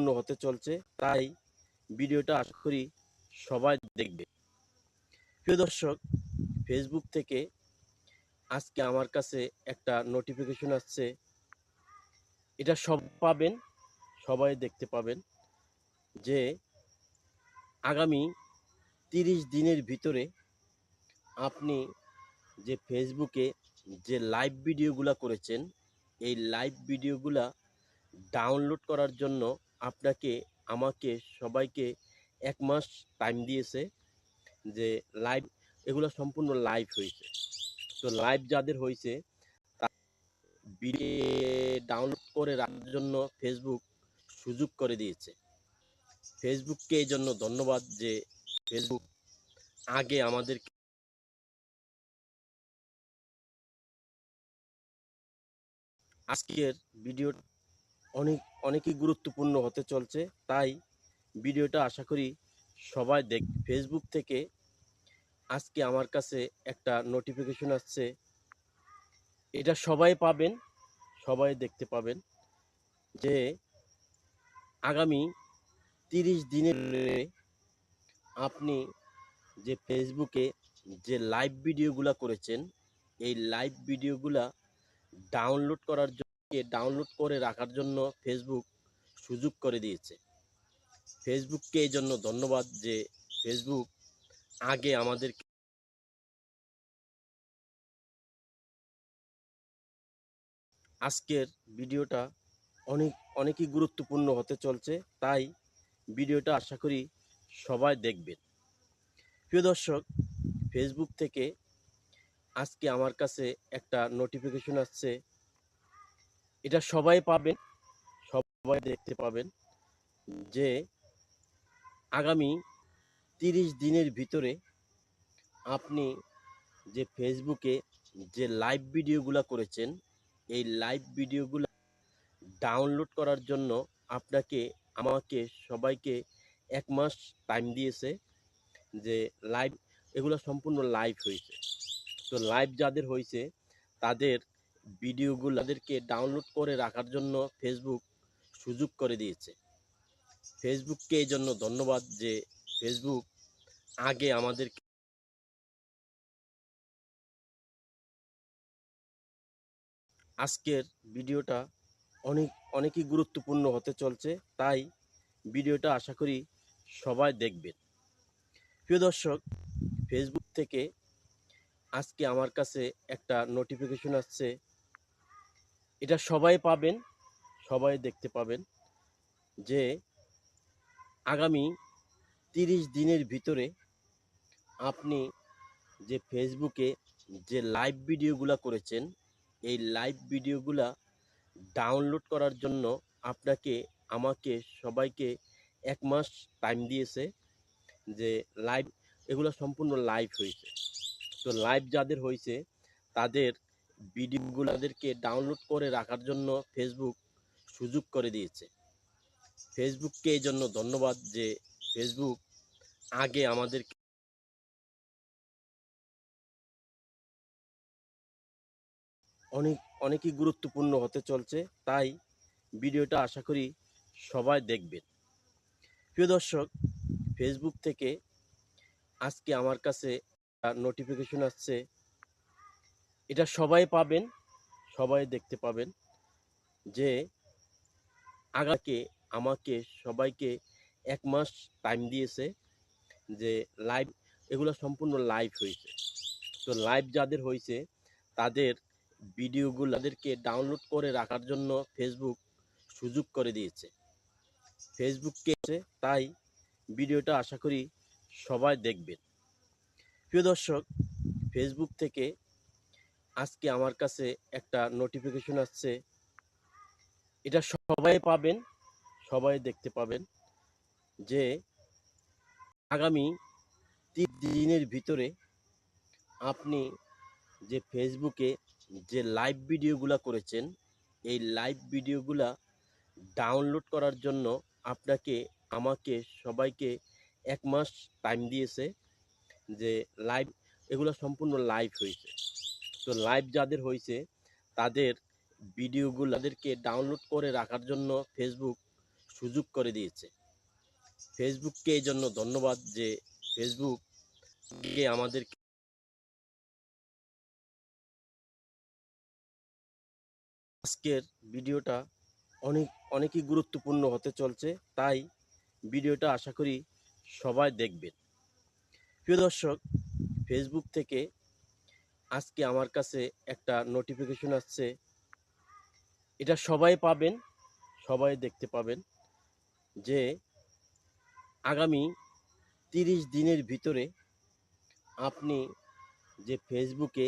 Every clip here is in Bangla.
গুরুত্বপূর্ণ হতে চলছে, তাই ভিডিওটা আশা করি সবাই দেখবে। প্রিয় দর্শক ফেসবুক থেকে আজকে আমার কাছে একটা নোটিফিকেশন আসছে। এটা সব পাবেন, সবাই দেখতে পাবেন যে আগামী তিরিশ দিনের ভিতরে আপনি যে ফেসবুকে যে লাইভ ভিডিওগুলা করেছেন, এই লাইভ ভিডিওগুলা ডাউনলোড করার জন্য আপনাকে, আমাকে, সবাইকে এক মাস টাইম দিয়েছে যে লাইভ এগুলো সম্পূর্ণ লাইভ হয়েছে। তো লাইভ যাদের হয়েছে ডাউনলোড করে রাখার জন্য ফেসবুক সুযোগ করে দিয়েছে। ফেসবুককে এই জন্য ধন্যবাদ যে ফেসবুক আগে আমাদের আজকের ভিডিও অনেক, অনেকই গুরুত্বপূর্ণ হতে চলছে। তাই ভিডিওটা আশা করি সবাই দেখ ফেসবুক থেকে আজকে আমার কাছে একটা নোটিফিকেশন আসছে। এটা সবাই পাবেন, সবাই দেখতে পাবেন যে আগামী তিরিশ দিনের আপনি যে ফেসবুকে যে লাইভ ভিডিওগুলা করেছেন, এই লাইভ ভিডিওগুলা ডাউনলোড করার জন্য ডাউনলোড করে রাখার জন্য ফেসবুক সুযোগ করে দিয়েছে। ফেসবুককে এই জন্য ধন্যবাদ যে ফেসবুক আগে আমাদের আজকের ভিডিওটা অনেক, অনেকই গুরুত্বপূর্ণ হতে চলছে, তাই ভিডিওটা আশা করি সবাই দেখবেন। প্রিয় দর্শক ফেসবুক থেকে আজকে আমার কাছে একটা নোটিফিকেশন আসছে এটা সবাই পাবেন সবাই দেখতে পাবেন যে আগামী তিরিশ দিনের ভিতরে আপনি যে ফেসবুকে যে লাইভ ভিডিওগুলো করেছেন, এই লাইভ ভিডিওগুলো ডাউনলোড করার জন্য আপনাকে, আমাকে, সবাইকে এক মাস টাইম দিয়েছে যে লাইভ এগুলো সম্পূর্ণ লাইভ হয়েছে। তো লাইভ যাদের হয়েছে, তাদের ভিডিওগুলো তাদেরকে ডাউনলোড করে রাখার জন্য ফেসবুক সুযোগ করে দিয়েছে। ফেসবুককে এই জন্য ধন্যবাদ যে ফেসবুক আগে আমাদের আজকের ভিডিওটা অনেক, অনেকই গুরুত্বপূর্ণ হতে চলছে, তাই ভিডিওটা আশা করি সবাই দেখবেন। প্রিয় দর্শক ফেসবুক থেকে আজকে আমার কাছে একটা নোটিফিকেশন আসছে এটা সবাই পাবেন, সবাই দেখতে পাবেন যে আগামী তিরিশ দিনের ভিতরে আপনি যে ফেসবুকে যে লাইভ ভিডিওগুলো করেছেন, এই লাইভ ভিডিওগুলা ডাউনলোড করার জন্য আপনাকে, আমাকে, সবাইকে এক মাস টাইম দিয়েছে যে লাইভ এগুলো সম্পূর্ণ লাইভ হয়েছে। তো লাইভ যাদের হয়েছে, তাদের ভিডিওগুলোদেরকে ডাউনলোড করে রাখার জন্য ফেসবুক সুযোগ করে দিয়েছে। ফেসবুককে এই জন্য ধন্যবাদ যে ফেসবুক আগে আমাদের অনেক, অনেকই গুরুত্বপূর্ণ হতে চলছে। তাই ভিডিওটা আশা করি সবাই দেখবেন। প্রিয় দর্শক ফেসবুক থেকে আজকে আমার কাছে নোটিফিকেশন আসছে। এটা সবাই পাবেন, সবাই দেখতে পাবেন যে আগাকে, আমাকে, সবাইকে এক মাস টাইম দিয়েছে যে লাইভ এগুলো সম্পূর্ণ লাইভ হয়েছে। তো লাইভ যাদের হয়েছে, তাদের ভিডিওগুলো তাদেরকে ডাউনলোড করে রাখার জন্য ফেসবুক সুযোগ করে দিয়েছে। ফেসবুককে তাই ভিডিওটা আশা করি সবাই দেখবেন। প্রিয় দর্শক ফেসবুক থেকে আজকে আমার কাছে একটা নোটিফিকেশন আসছে। এটা সবাই পাবেন, সবাই দেখতে পাবেন যে আগামী তিন দিনের ভিতরে আপনি যে ফেসবুকে যে লাইভ ভিডিওগুলো করেছেন, এই লাইভ ভিডিওগুলা ডাউনলোড করার জন্য আপনাকে, আমাকে, সবাইকে এক মাস টাইম দিয়েছে যে লাইভ এগুলো সম্পূর্ণ লাইভ হয়েছে। তো লাইভ যাদের হয়েছে তাদের ভিডিওগুলো তাদেরকে ডাউনলোড করে রাখার জন্য ফেসবুক সুযোগ করে দিয়েছে। ফেসবুককে এই জন্য ধন্যবাদ যে ফেসবুক কে আমাদের আজকের ভিডিওটা অনেক, অনেকই গুরুত্বপূর্ণ হতে চলছে, তাই ভিডিওটা আশা করি সবাই দেখবেন। প্রিয় দর্শক ফেসবুক থেকে আজকে আমার কাছে একটা নোটিফিকেশন আসছে। এটা সবাই পাবেন, সবাই দেখতে পাবেন যে আগামী তিরিশ দিনের ভিতরে আপনি যে ফেসবুকে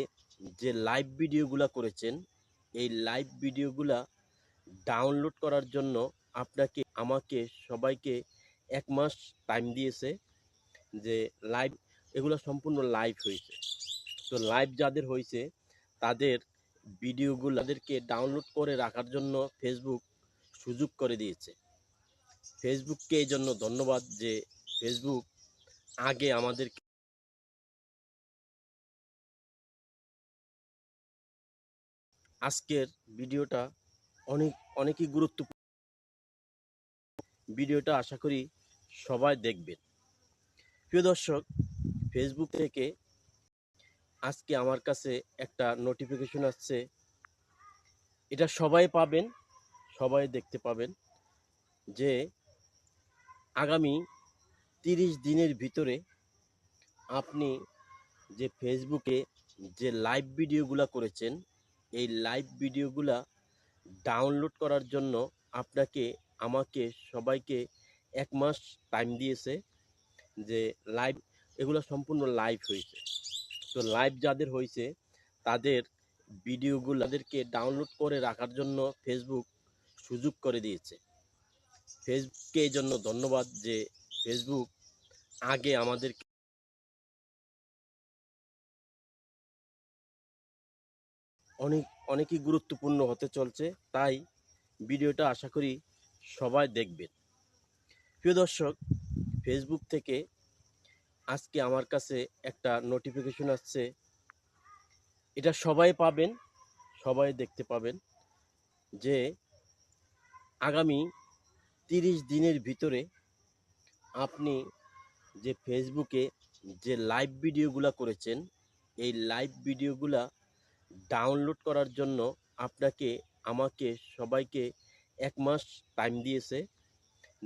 যে লাইভ ভিডিওগুলো করেছেন, এই লাইভ ভিডিওগুলা ডাউনলোড করার জন্য আপনাকে, আমাকে, সবাইকে এক মাস টাইম দিয়েছে যে লাইভ এগুলো সম্পূর্ণ লাইভ হয়েছে। তো লাইভ যাদের হয়েছে তাদের ভিডিওগুলো তাদেরকে ডাউনলোড করে রাখার জন্য ফেসবুক সুযোগ করে দিয়েছে। ফেসবুককে এই জন্য ধন্যবাদ যে ফেসবুক আগে আমাদের আজকের ভিডিওটা অনেক, অনেকই গুরুত্বপূর্ণ। ভিডিওটা আশা করি সবাই দেখবেন। প্রিয় দর্শক ফেসবুক থেকে আজকে আমার কাছে একটা নোটিফিকেশন আসছে। এটা সবাই পাবেন, সবাই দেখতে পাবেন যে আগামী তিরিশ দিনের ভিতরে আপনি যে ফেসবুকে যে লাইভ ভিডিওগুলো করেছেন, এই লাইভ ভিডিওগুলা ডাউনলোড করার জন্য আপনাকে, আমাকে, সবাইকে এক মাস টাইম দিয়েছে যে লাইভ এগুলো সম্পূর্ণ লাইভ হয়েছে। তো লাইভ যাদের হয়েছে তাদের ভিডিওগুলো তাদেরকে ডাউনলোড করে রাখার জন্য ফেসবুক সুযোগ করে দিয়েছে। ফেসবুককে এই জন্য ধন্যবাদ যে ফেসবুক আগে আমাদের অনেক, অনেকই গুরুত্বপূর্ণ হতে চলছে। তাই ভিডিওটা আশা করি সবাই দেখবেন। প্রিয় দর্শক ফেসবুক থেকে আজকে আমার কাছে একটা নোটিফিকেশন আসছে। এটা সবাই পাবেন, সবাই দেখতে পাবেন যে আগামী তিরিশ দিনের ভিতরে আপনি যে ফেসবুকে যে লাইভ ভিডিওগুলো করেছেন, এই লাইভ ভিডিওগুলা ডাউনলোড করার জন্য আপনাকে, আমাকে, সবাইকে এক মাস টাইম দিয়েছে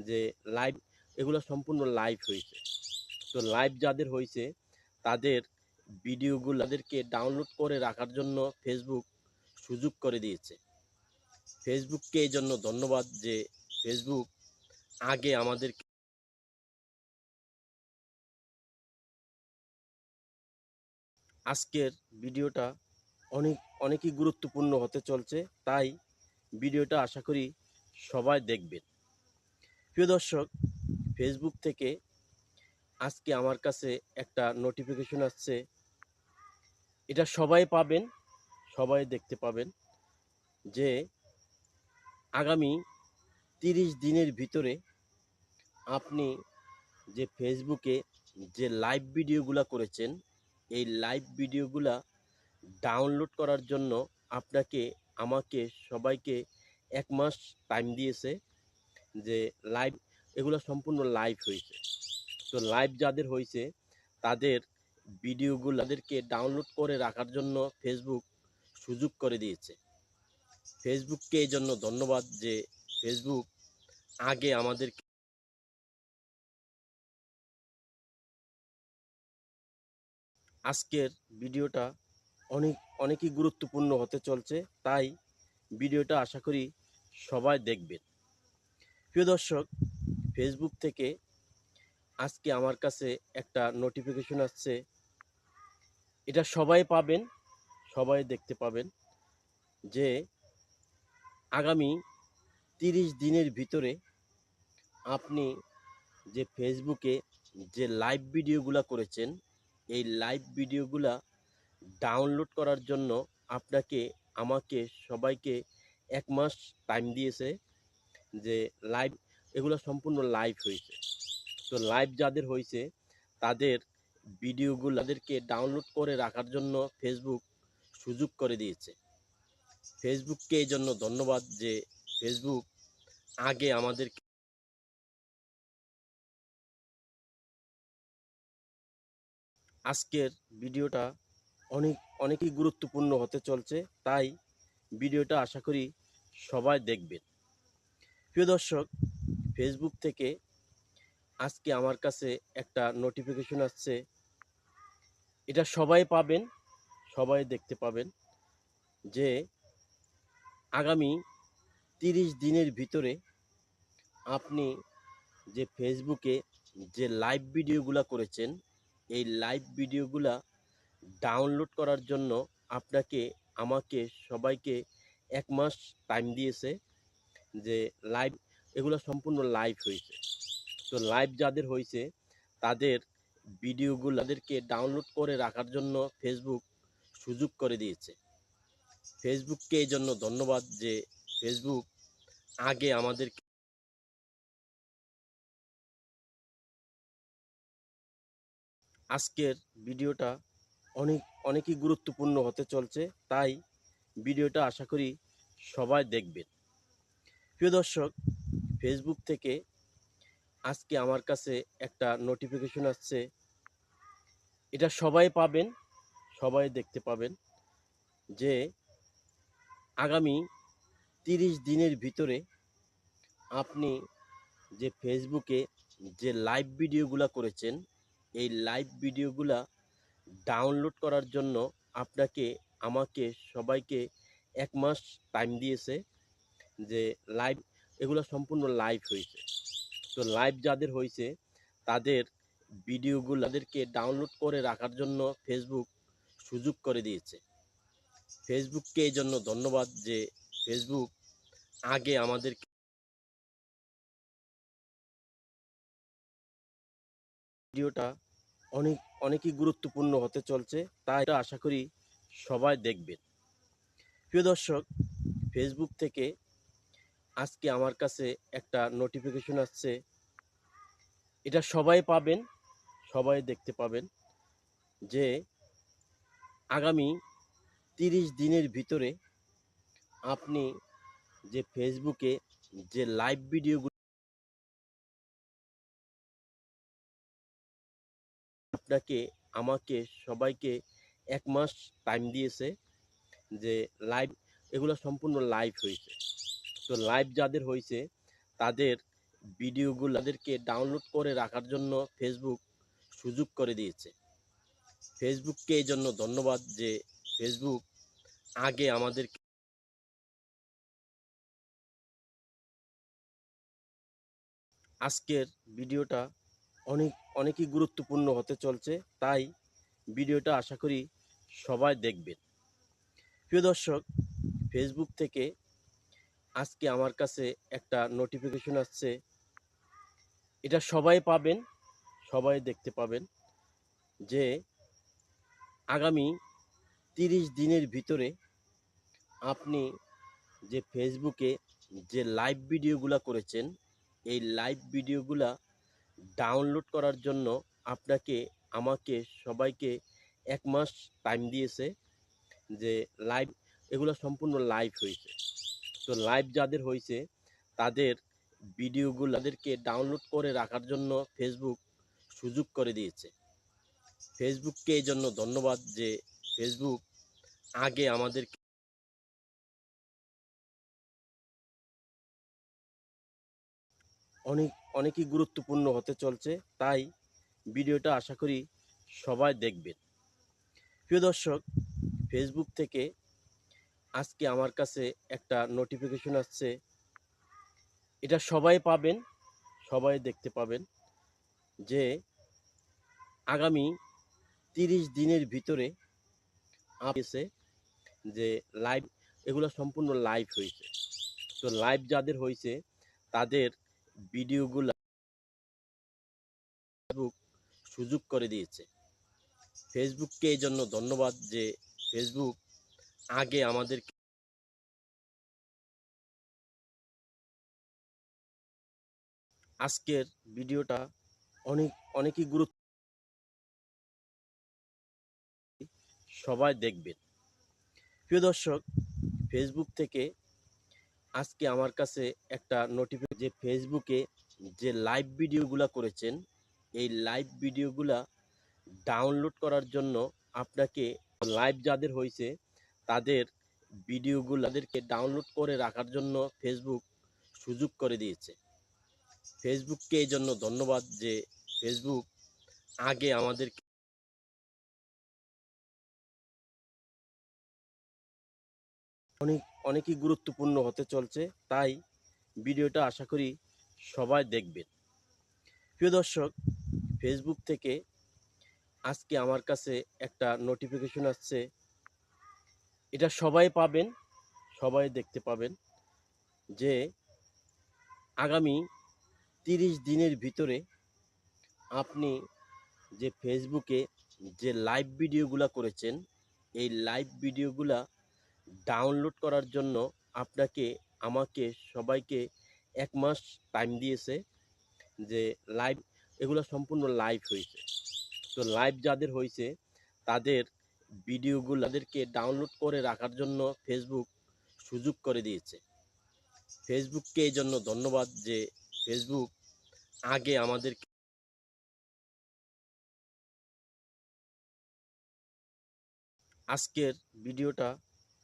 যে লাইভ এগুলো সম্পূর্ণ লাইভ হয়েছে। তো লাইভ যাদের হয়েছে তাদের ভিডিওগুলো তাদেরকে ডাউনলোড করে রাখার জন্য ফেসবুক সুযোগ করে দিয়েছে। ফেসবুককে এই জন্য ধন্যবাদ যে ফেসবুক আগে আমাদের আজকের ভিডিওটা অনেক, অনেকই গুরুত্বপূর্ণ হতে চলছে, তাই ভিডিওটা আশা করি সবাই দেখবেন। প্রিয় দর্শক ফেসবুক থেকে আজকে আমার কাছে একটা নোটিফিকেশন আসছে। এটা সবাই পাবেন, সবাই দেখতে পাবেন যে আগামী তিরিশ দিনের ভিতরে আপনি যে ফেসবুকে যে লাইভ ভিডিওগুলো করেছেন, এই লাইভ ভিডিওগুলা ডাউনলোড করার জন্য আপনাকে, আমাকে, সবাইকে এক মাস টাইম দিয়েছে যে লাইভ এগুলো সম্পূর্ণ লাইভ হয়েছে। তো লাইভ যাদের হয়েছে তাদের ভিডিওগুলো তাদেরকে ডাউনলোড করে রাখার জন্য ফেসবুক সুযোগ করে দিয়েছে। ফেসবুককে এই জন্য ধন্যবাদ যে ফেসবুক আগে আমাদের আজকের ভিডিওটা অনেক, অনেকই গুরুত্বপূর্ণ হতে চলছে, তাই ভিডিওটা আশা করি সবাই দেখবেন। প্রিয় দর্শক ফেসবুক থেকে আজকে আমার কাছে একটা নোটিফিকেশন আসছে। এটা সবাই পাবেন, সবাই দেখতে পাবেন যে আগামী তিরিশ দিনের ভিতরে আপনি যে ফেসবুকে যে লাইভ ভিডিওগুলো করেছেন, এই লাইভ ভিডিওগুলা ডাউনলোড করার জন্য আপনাকে, আমাকে, সবাইকে এক মাস টাইম দিয়েছে যে লাইভ এগুলো সম্পূর্ণ লাইভ হয়েছে। সো লাইভ যাদের হয়েছে তাদের ভিডিওগুলো তাদেরকে ডাউনলোড করে রাখার জন্য ফেসবুক সুযোগ করে দিয়েছে। ফেসবুককে এই জন্য ধন্যবাদ যে ফেসবুক আগে আমাদের আজকের ভিডিওটা অনেক, অনেকই গুরুত্বপূর্ণ হতে চলছে, তাই ভিডিওটা আশা করি সবাই দেখবেন। প্রিয় দর্শক ফেসবুক থেকে আজকে আমার কাছে একটা নোটিফিকেশন আসছে। এটা সবাই পাবেন, সবাই দেখতে পাবেন যে আগামী তিরিশ দিনের ভিতরে আপনি যে ফেসবুকে যে লাইভ ভিডিওগুলো করেছেন, এই লাইভ ভিডিওগুলা ডাউনলোড করার জন্য আপনাকে, আমাকে, সবাইকে এক মাস টাইম দিয়েছে যে লাইভ এগুলো সম্পূর্ণ লাইভ হয়েছে। তো লাইভ যাদের হয়েছে তাদের ভিডিওগুলো তাদেরকে ডাউনলোড করে রাখার জন্য ফেসবুক সুযোগ করে দিয়েছে। ফেসবুককে এই জন্য ধন্যবাদ যে ফেসবুক আগে আমাদের আজকের ভিডিওটা অনেক, অনেকই গুরুত্বপূর্ণ হতে চলছে, তাই ভিডিওটা আশা করি সবাই দেখবেন। প্রিয় দর্শক ফেসবুক থেকে আজকে আমার কাছে একটা নোটিফিকেশন আসছে। এটা সবাই পাবেন, সবাই দেখতে পাবেন যে আগামী তিরিশ দিনের ভিতরে আপনি যে ফেসবুকে যে লাইভ ভিডিওগুলো করেছেন, এই লাইভ ভিডিওগুলা ডাউনলোড করার জন্য আপনাকে, আমাকে, সবাইকে এক মাস টাইম দিয়েছে যে লাইভ এগুলো সম্পূর্ণ লাইভ হয়েছে। তো লাইভ যাদের হয়েছে তাদের ভিডিওগুলো তাদেরকে ডাউনলোড করে রাখার জন্য ফেসবুক সুযোগ করে দিয়েছে। ফেসবুককে এই জন্য ধন্যবাদ যে ফেসবুক আগে আমাদের ভিডিওটা অনেক, অনেকই গুরুত্বপূর্ণ হতে চলছে, তাই আশা করি সবাই দেখবেন। প্রিয় দর্শক ফেসবুক থেকে আজকে আমার কাছে একটা নোটিফিকেশন আসছে। এটা সবাই পাবেন, সবাই দেখতে পাবেন যে আগামী তিরিশ দিনের ভিতরে আপনি যে ফেসবুকে যে লাইভ ভিডিওগুলো আপনাকে, আমাকে, সবাইকে এক মাস টাইম দিয়েছে যে লাইভ এগুলো সম্পূর্ণ লাইভ হয়েছে। তো লাইভ যাদের হয়েছে তাদের ভিডিওগুলো তাদেরকে ডাউনলোড করে রাখার জন্য ফেসবুক সুযোগ করে দিয়েছে। ফেসবুককে এই জন্য ধন্যবাদ যে ফেসবুক আগে আমাদের আজকের ভিডিওটা অনেক, অনেকই গুরুত্বপূর্ণ হতে চলছে, তাই ভিডিওটা আশা করি সবাই দেখবেন। প্রিয় দর্শক ফেসবুক থেকে আজকে আমার কাছে একটা নোটিফিকেশন আসছে। এটা সবাই পাবেন, সবাই দেখতে পাবেন যে আগামী তিরিশ দিনের ভিতরে আপনি যে ফেসবুকে যে লাইভ ভিডিওগুলো করেছেন, এই লাইভ ভিডিওগুলা ডাউনলোড করার জন্য আপনাকে, আমাকে, সবাইকে এক মাস টাইম দিয়েছে যে লাইভ এগুলো সম্পূর্ণ লাইভ হয়েছে। তো লাইভ যাদের হয়েছে তাদের ভিডিওগুলো তাদেরকে ডাউনলোড করে রাখার জন্য ফেসবুক সুযোগ করে দিয়েছে। ফেসবুককে এই জন্য ধন্যবাদ যে ফেসবুক আগে আমাদের অনেক, অনেকই গুরুত্বপূর্ণ হতে চলছে, তাই ভিডিওটা আশা করি সবাই দেখবেন। প্রিয় দর্শক ফেসবুক থেকে আজকে আমার কাছে একটা নোটিফিকেশন আসছে। এটা সবাই পাবেন, সবাই দেখতে পাবেন যে আগামী তিরিশ দিনের ভিতরে আপেছে যে লাইভ এগুলো সম্পূর্ণ লাইভ হয়েছে। তো লাইভ যাদের হয়েছে, তাদের ভিডিওগুলো ফেসবুক সুযোগ করে দিয়েছে। ফেসবুককে এই জন্য ধন্যবাদ যে ফেসবুক আগে আমাদের আজকের ভিডিওটা অনেক, অনেকই গুরুত্ব সবাই দেখবেন। প্রিয় দর্শক ফেসবুক থেকে আজকে আমার কাছে একটা নোটিফিকেশন যে ফেসবুকে যে লাইভ ভিডিওগুলো করেছেন, এই লাইভ ভিডিওগুলা ডাউনলোড করার জন্য আপনাকে লাইভ যাদের হয়েছে তাদের ভিডিওগুলো তাদেরকে ডাউনলোড করে রাখার জন্য ফেসবুক সুযোগ করে দিয়েছে। ফেসবুককে এই জন্য ধন্যবাদ যে ফেসবুক আগে আমাদের অনেক, অনেকই গুরুত্বপূর্ণ হতে চলছে, তাই ভিডিওটা আশা করি সবাই দেখবেন। প্রিয় দর্শক ফেসবুক থেকে আজকে আমার কাছে একটা নোটিফিকেশন আসছে এটা সবাই পাবেন, সবাই দেখতে পাবেন যে আগামী তিরিশ দিনের ভিতরে আপনি যে ফেসবুকে যে লাইভ ভিডিওগুলা করেছেন, এই লাইভ ভিডিওগুলা ডাউনলোড করার জন্য আপনাকে, আমাকে, সবাইকে এক মাস টাইম দিয়েছে যে লাইভ এগুলো সম্পূর্ণ লাইভ হয়েছে। তো লাইভ যাদের হয়েছে, তাদের ভিডিওগুলো তাদেরকে ডাউনলোড করে রাখার জন্য ফেসবুক সুযোগ করে দিয়েছে। ফেসবুককে এই জন্য ধন্যবাদ যে ফেসবুক আগে আমাদের আজকের ভিডিওটা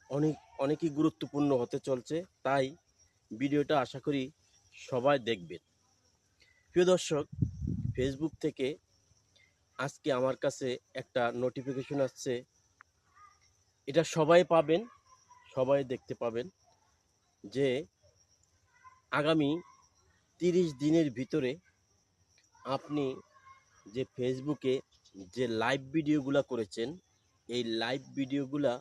অনেক, অনেকই গুরুত্বপূর্ণ হতে চলছে, তাই ভিডিওটা আশা করি সবাই দেখবেন। প্রিয় দর্শক ফেসবুক থেকে আজকে আমার কাছে একটা নোটিফিকেশন আসছে এটা সবাই পাবেন, সবাই দেখতে পাবেন যে আগামী তিরিশ দিনের ভিতরে আপনি যে ফেসবুকে যে লাইভ ভিডিওগুলো করেছেন, এই লাইভ ভিডিওগুলা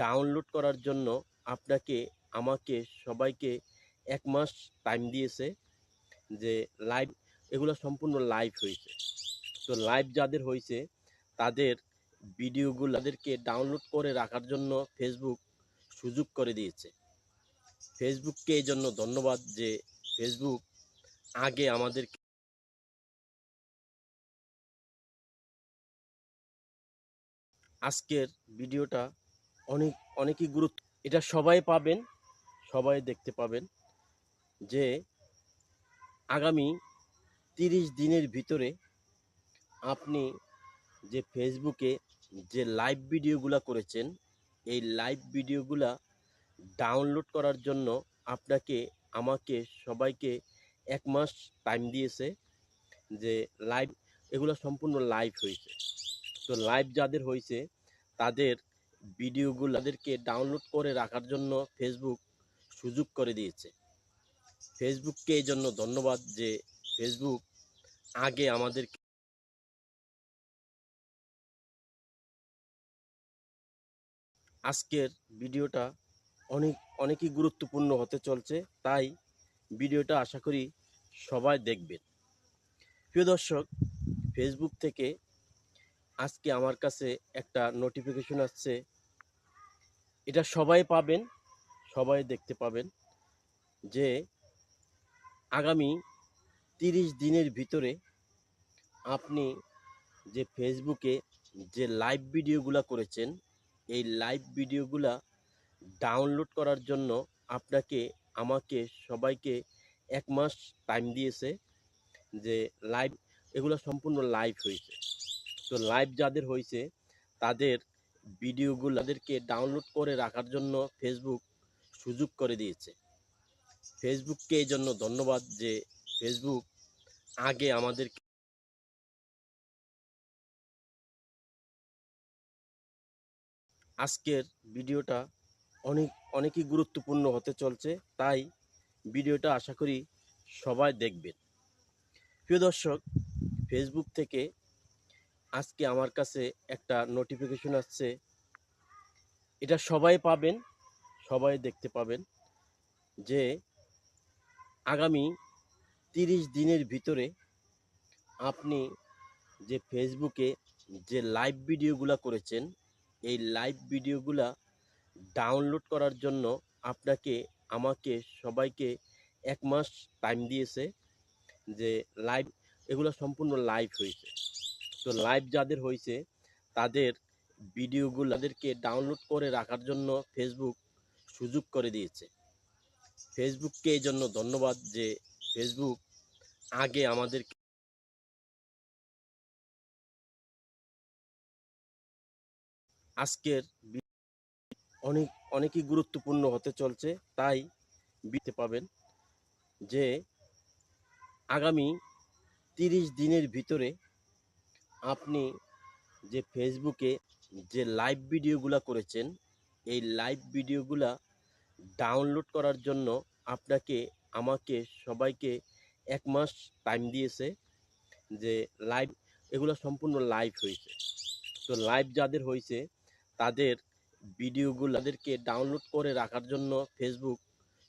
ডাউনলোড করার জন্য আপনাকে, আমাকে, সবাইকে এক মাস টাইম দিয়েছে যে লাইভ এগুলো সম্পূর্ণ লাইভ হয়েছে। তো লাইভ যাদের হয়েছে, তাদের ভিডিওগুলো তাদেরকে ডাউনলোড করে রাখার জন্য ফেসবুক সুযোগ করে দিয়েছে। ফেসবুককে এই জন্য ধন্যবাদ যে ফেসবুক আগে আমাদের আজকের ভিডিওটা অনেক, অনেকই গুরুত্ব, এটা সবাই পাবেন, সবাই দেখতে পাবেন যে আগামী তিরিশ দিনের ভিতরে আপনি যে ফেসবুকে যে লাইভ ভিডিওগুলো করেছেন, এই লাইভ ভিডিওগুলা ডাউনলোড করার জন্য আপনাকে, আমাকে, সবাইকে এক মাস টাইম দিয়েছে যে লাইভ এগুলো সম্পূর্ণ লাইভ হয়েছে। তো লাইভ যাদের হয়েছে, তাদের ভিডিওগুলো তাদেরকে ডাউনলোড করে রাখার জন্য ফেসবুক সুযোগ করে দিয়েছে। ফেসবুককে এই জন্য ধন্যবাদ যে ফেসবুক আগে আমাদের আজকের ভিডিওটা অনেক, অনেকই গুরুত্বপূর্ণ হতে চলছে, তাই ভিডিওটা আশা করি সবাই দেখবেন। প্রিয় দর্শক ফেসবুক থেকে আজকে আমার কাছে একটা নোটিফিকেশন আসছে। এটা সবাই পাবেন, সবাই দেখতে পাবেন যে আগামী তিরিশ দিনের ভিতরে আপনি যে ফেসবুকে যে লাইভ ভিডিওগুলো করেছেন এই লাইভ ভিডিওগুলা ডাউনলোড করার জন্য আপনাকে, আমাকে, সবাইকে এক মাস টাইম দিয়েছে যে লাইভ এগুলো সম্পূর্ণ লাইভ হয়েছে। তো লাইভ যাদের হয়েছে, তাদের ভিডিওগুলো তাদেরকে ডাউনলোড করে রাখার জন্য ফেসবুক সুযোগ করে দিয়েছে। ফেসবুককে এই জন্য ধন্যবাদ যে ফেসবুক আগে আমাদের আজকের ভিডিওটা অনেক, অনেকই গুরুত্বপূর্ণ হতে চলছে, তাই ভিডিওটা আশা করি সবাই দেখবেন। প্রিয় দর্শক ফেসবুক থেকে আজকে আমার কাছে একটা নোটিফিকেশন আসছে। এটা সবাই পাবেন, সবাই দেখতে পাবেন যে আগামী তিরিশ দিনের ভিতরে আপনি যে ফেসবুকে যে লাইভ ভিডিওগুলো করেছেন এই লাইভ ভিডিওগুলা ডাউনলোড করার জন্য আপনাকে, আমাকে, সবাইকে এক মাস টাইম দিয়েছে যে লাইভ এগুলো সম্পূর্ণ লাইভ হয়েছে। তো লাইভ যাদের হয়েছে, তাদের ভিডিওগুলো তাদেরকে ডাউনলোড করে রাখার জন্য ফেসবুক সুযোগ করে দিয়েছে। ফেসবুককে এই জন্য ধন্যবাদ যে ফেসবুক আগে আমাদের আজকের অনেক, অনেকই গুরুত্বপূর্ণ হতে চলছে, তাই বিতে পাবেন যে আগামী তিরিশ দিনের ভিতরে আপনি যে ফেসবুকে যে লাইভ ভিডিওগুলো করেছেন, এই লাইভ ভিডিওগুলা ডাউনলোড করার জন্য আপনাকে, আমাকে, সবাইকে এক মাস টাইম দিয়েছে যে লাইভ, এগুলো সম্পূর্ণ লাইভ হয়েছে। তো লাইভ যাদের হয়েছে তাদের ভিডিওগুলো তাদেরকে ডাউনলোড করে রাখার জন্য ফেসবুক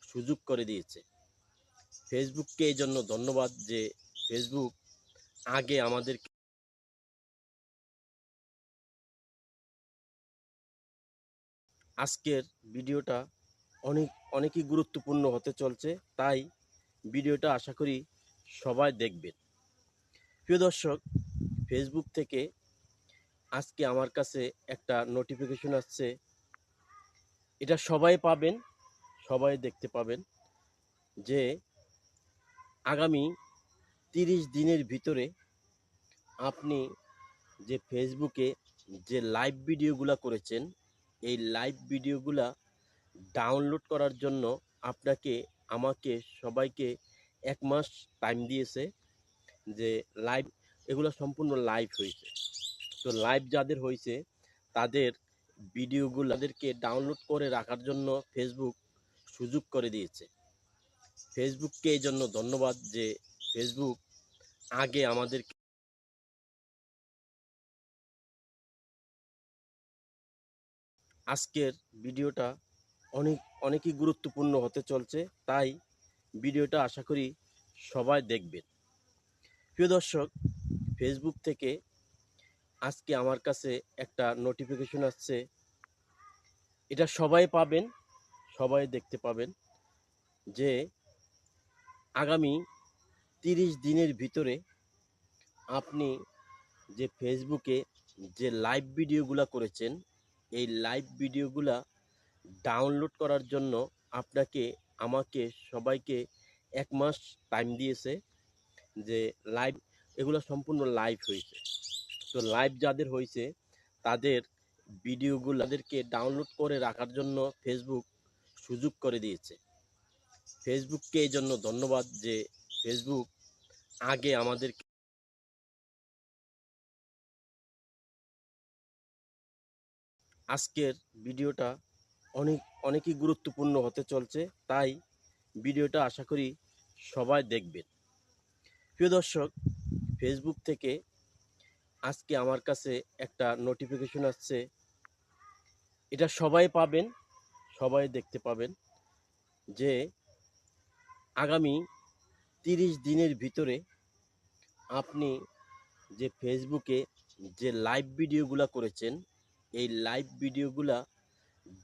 সুযোগ করে দিয়েছে। ফেসবুককে এই জন্য ধন্যবাদ যে ফেসবুক আগে আমাদের আজকের ভিডিওটা অনেক, অনেকই গুরুত্বপূর্ণ হতে চলছে, তাই ভিডিওটা আশা করি সবাই দেখবেন। প্রিয় দর্শক ফেসবুক থেকে আজকে আমার কাছে একটা নোটিফিকেশন আসছে। এটা সবাই পাবেন, সবাই দেখতে পাবেন যে আগামী তিরিশ দিনের ভিতরে আপনি যে ফেসবুকে যে লাইভ ভিডিওগুলো করেছেন, এই লাইভ ভিডিওগুলা ডাউনলোড করার জন্য আপনাকে, আমাকে, সবাইকে এক মাস টাইম দিয়েছে যে লাইভ এগুলো সম্পূর্ণ লাইভ হয়েছে। তো লাইভ যাদের হয়েছে তাদের ভিডিওগুলো তাদেরকে ডাউনলোড করে রাখার জন্য ফেসবুক সুযোগ করে দিয়েছে। ফেসবুককে এই জন্য ধন্যবাদ যে ফেসবুক আগে আমাদের আজকের ভিডিওটা অনেক, অনেকই গুরুত্বপূর্ণ হতে চলছে, তাই ভিডিওটা আশা করি সবাই দেখবেন। প্রিয় দর্শক ফেসবুক থেকে আজকে আমার কাছে একটা নোটিফিকেশন আসছে। এটা সবাই পাবেন, সবাই দেখতে পাবেন যে আগামী তিরিশ দিনের ভিতরে আপনি যে ফেসবুকে যে লাইভ ভিডিওগুলো করেছেন, এই লাইভ ভিডিওগুলা ডাউনলোড করার জন্য আপনাকে, আমাকে, সবাইকে এক মাস টাইম দিয়েছে যে লাইভ এগুলো সম্পূর্ণ লাইভ হয়েছে। তো লাইভ যাদের হয়েছে তাদের ভিডিওগুলো তাদেরকে ডাউনলোড করে রাখার জন্য ফেসবুক সুযোগ করে দিয়েছে। ফেসবুককে এই জন্য ধন্যবাদ যে ফেসবুক আগে আমাদের আজকের ভিডিওটা অনেক, অনেকই গুরুত্বপূর্ণ হতে চলছে, তাই ভিডিওটা আশা করি সবাই দেখবেন। প্রিয় দর্শক ফেসবুক থেকে আজকে আমার কাছে একটা নোটিফিকেশন আসছে। এটা সবাই পাবেন, সবাই দেখতে পাবেন যে আগামী তিরিশ দিনের ভিতরে আপনি যে ফেসবুকে যে লাইভ ভিডিওগুলো করেছেন, এই লাইভ ভিডিওগুলা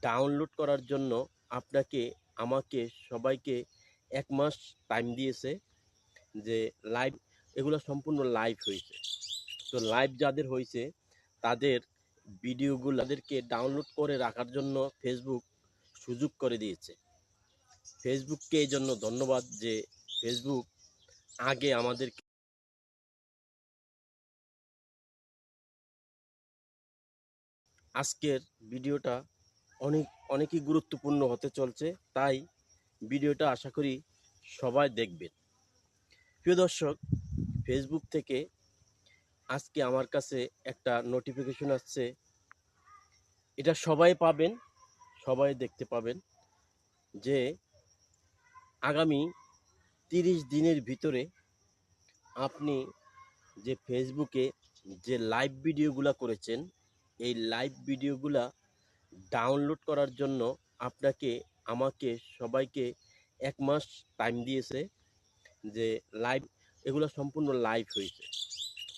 ডাউনলোড করার জন্য আপনাকে, আমাকে, সবাইকে এক মাস টাইম দিয়েছে যে লাইভ এগুলো সম্পূর্ণ লাইভ হয়েছে। তো লাইভ যাদের হয়েছে তাদের ভিডিওগুলো তাদেরকে ডাউনলোড করে রাখার জন্য ফেসবুক সুযোগ করে দিয়েছে। ফেসবুককে এই জন্য ধন্যবাদ যে ফেসবুক আগে আমাদের আজকের ভিডিওটা অনেক, অনেকই গুরুত্বপূর্ণ হতে চলছে, তাই ভিডিওটা আশা করি সবাই দেখবেন। প্রিয় দর্শক ফেসবুক থেকে আজকে আমার কাছে একটা নোটিফিকেশন আসছে। এটা সবাই পাবেন, সবাই দেখতে পাবেন যে আগামী তিরিশ দিনের ভিতরে আপনি যে ফেসবুকে যে লাইভ ভিডিওগুলো করেছেন, এই লাইভ ভিডিওগুলা ডাউনলোড করার জন্য আপনাকে, আমাকে, সবাইকে এক মাস টাইম দিয়েছে যে লাইভ এগুলো সম্পূর্ণ লাইভ হয়েছে।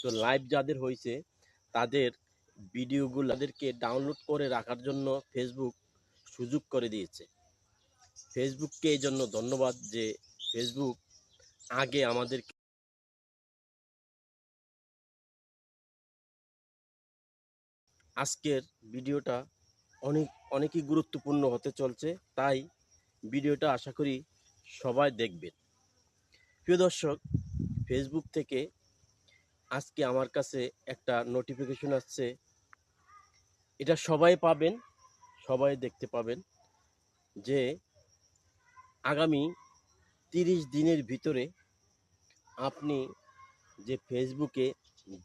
তো লাইভ যাদের হয়েছে তাদের ভিডিওগুলো তাদেরকে ডাউনলোড করে রাখার জন্য ফেসবুক সুযোগ করে দিয়েছে। ফেসবুককে এই জন্য ধন্যবাদ যে ফেসবুক আগে আমাদের আজকের ভিডিওটা অনেক, অনেকই গুরুত্বপূর্ণ হতে চলছে, তাই ভিডিওটা আশা করি সবাই দেখবেন। প্রিয় দর্শক ফেসবুক থেকে আজকে আমার কাছে একটা নোটিফিকেশন আসছে। এটা সবাই পাবেন, সবাই দেখতে পাবেন যে আগামী তিরিশ দিনের ভিতরে আপনি যে ফেসবুকে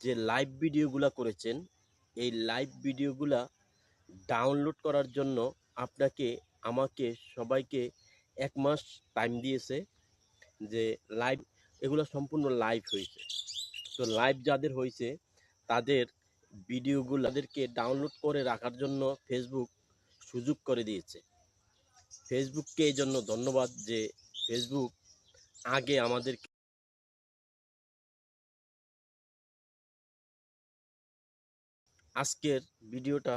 যে লাইভ ভিডিওগুলো করেছেন, এই লাইভ ভিডিওগুলা ডাউনলোড করার জন্য আপনাকে, আমাকে, সবাইকে এক মাস টাইম দিয়েছে যে লাইভ এগুলো সম্পূর্ণ লাইভ হয়েছে। তো লাইভ যাদের হয়েছে তাদের ভিডিওগুলো তাদেরকে ডাউনলোড করে রাখার জন্য ফেসবুক সুযোগ করে দিয়েছে। ফেসবুককে এই জন্য ধন্যবাদ যে ফেসবুক আগে আমাদের আজকের ভিডিওটা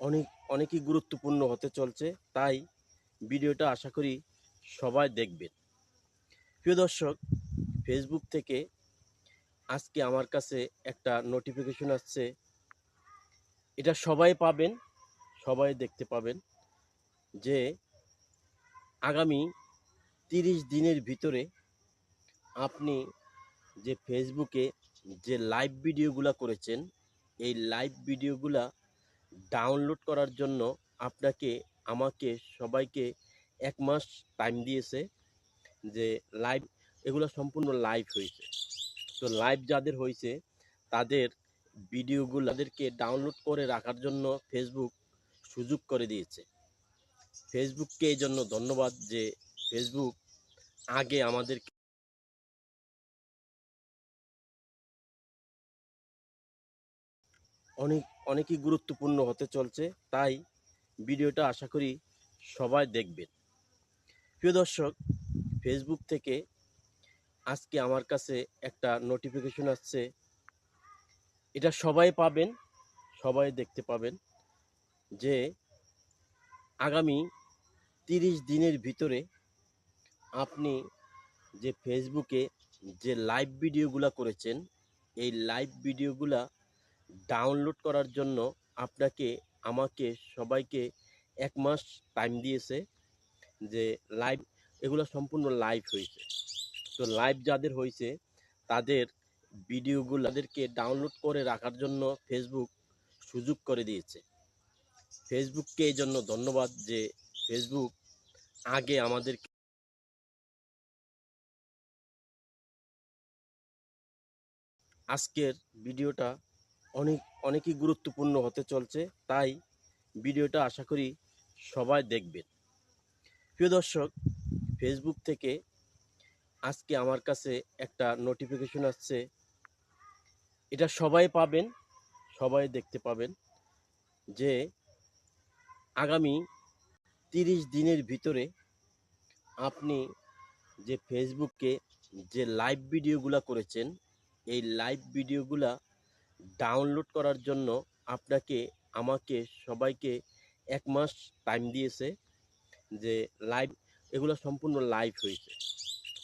অনেক, অনেকই গুরুত্বপূর্ণ হতে চলছে, তাই ভিডিওটা আশা করি সবাই দেখবেন। প্রিয় দর্শক ফেসবুক থেকে আজকে আমার কাছে একটা নোটিফিকেশন আসছে। এটা সবাই পাবেন, সবাই দেখতে পাবেন যে আগামী তিরিশ দিনের ভিতরে আপনি যে ফেসবুকে যে লাইভ ভিডিওগুলো করেছেন, এই লাইভ ভিডিওগুলা ডাউনলোড করার জন্য আপনাকে, আমাকে, সবাইকে এক মাস টাইম দিয়েছে যে লাইভ এগুলো সম্পূর্ণ লাইভ হয়েছে। তো লাইভ যাদের হয়েছে তাদের ভিডিওগুলো তাদেরকে ডাউনলোড করে রাখার জন্য ফেসবুক সুযোগ করে দিয়েছে। ফেসবুককে এই জন্য ধন্যবাদ যে ফেসবুক আগে আমাদের অনেক, অনেকই গুরুত্বপূর্ণ হতে চলছে, তাই ভিডিওটা আশা করি সবাই দেখবেন। প্রিয় দর্শক ফেসবুক থেকে আজকে আমার কাছে একটা নোটিফিকেশন আসছে। এটা সবাই পাবেন, সবাই দেখতে পাবেন যে আগামী তিরিশ দিনের ভিতরে আপনি যে ফেসবুকে যে লাইভ ভিডিওগুলো করেছেন, এই লাইভ ভিডিওগুলা ডাউনলোড করার জন্য আপনাকে, আমাকে, সবাইকে এক মাস টাইম দিয়েছে যে লাইভ এগুলো সম্পূর্ণ লাইভ হয়েছে। তো লাইভ যাদের হয়েছে তাদের ভিডিওগুলো তাদেরকে ডাউনলোড করে রাখার জন্য ফেসবুক সুযোগ করে দিয়েছে। ফেসবুককে এই জন্য ধন্যবাদ যে ফেসবুক আগে আমাদের আজকের ভিডিওটা অনেক, অনেকই গুরুত্বপূর্ণ হতে চলছে, তাই ভিডিওটা আশা করি সবাই দেখবেন। প্রিয় দর্শক ফেসবুক থেকে আজকে আমার কাছে একটা নোটিফিকেশন আসছে। এটা সবাই পাবেন, সবাই দেখতে পাবেন যে আগামী তিরিশ দিনের ভিতরে আপনি যে ফেসবুকে যে লাইভ ভিডিওগুলো করেছেন, এই লাইভ ভিডিওগুলা ডাউনলোড করার জন্য আপনাকে, আমাকে, সবাইকে এক মাস টাইম দিয়েছে যে লাইভ এগুলো সম্পূর্ণ লাইভ হয়েছে।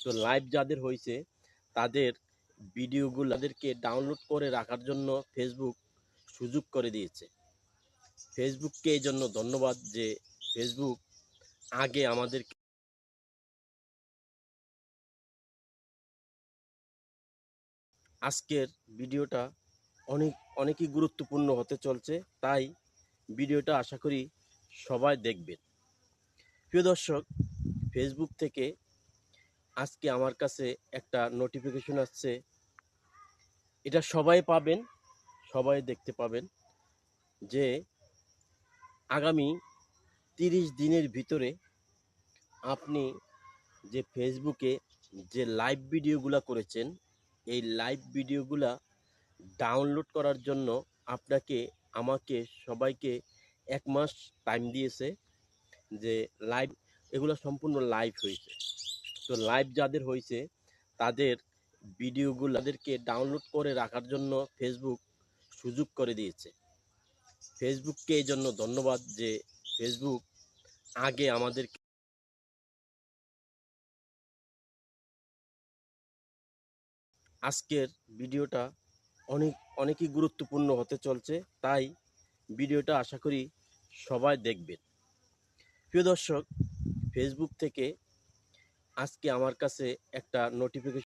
তো লাইভ যাদের হয়েছে তাদের ভিডিওগুলো তাদেরকে ডাউনলোড করে রাখার জন্য ফেসবুক সুযোগ করে দিয়েছে। ফেসবুককে এই জন্য ধন্যবাদ যে ফেসবুক আগে আমাদের আজকের ভিডিওটা অনেক, অনেকই গুরুত্বপূর্ণ হতে চলছে, তাই ভিডিওটা আশা করি সবাই দেখবেন। প্রিয় দর্শক ফেসবুক থেকে আজকে আমার কাছে একটা নোটিফিকেশন আসছে। এটা সবাই পাবেন, সবাই দেখতে পাবেন যে আগামী তিরিশ দিনের ভিতরে আপনি যে ফেসবুকে যে লাইভ ভিডিওগুলো করেছেন, এই লাইভ ভিডিওগুলা ডাউনলোড করার জন্য আপনাকে, আমাকে, সবাইকে এক মাস টাইম দিয়েছে যে লাইভ এগুলো সম্পূর্ণ লাইভ হয়েছে। তো লাইভ যাদের হয়েছে তাদের ভিডিওগুলো তাদেরকে ডাউনলোড করে রাখার জন্য ফেসবুক সুযোগ করে দিয়েছে। ফেসবুককে এই জন্য ধন্যবাদ যে ফেসবুক আগে আমাদের আজকের ভিডিওটা অনেক, অনেকই গুরুত্বপূর্ণ হতে চলছে, তাই ভিডিওটা আশা করি সবাই দেখবেন। প্রিয় দর্শক ফেসবুক থেকে আজকে আমার কাছে একটা নোটিফিকেশন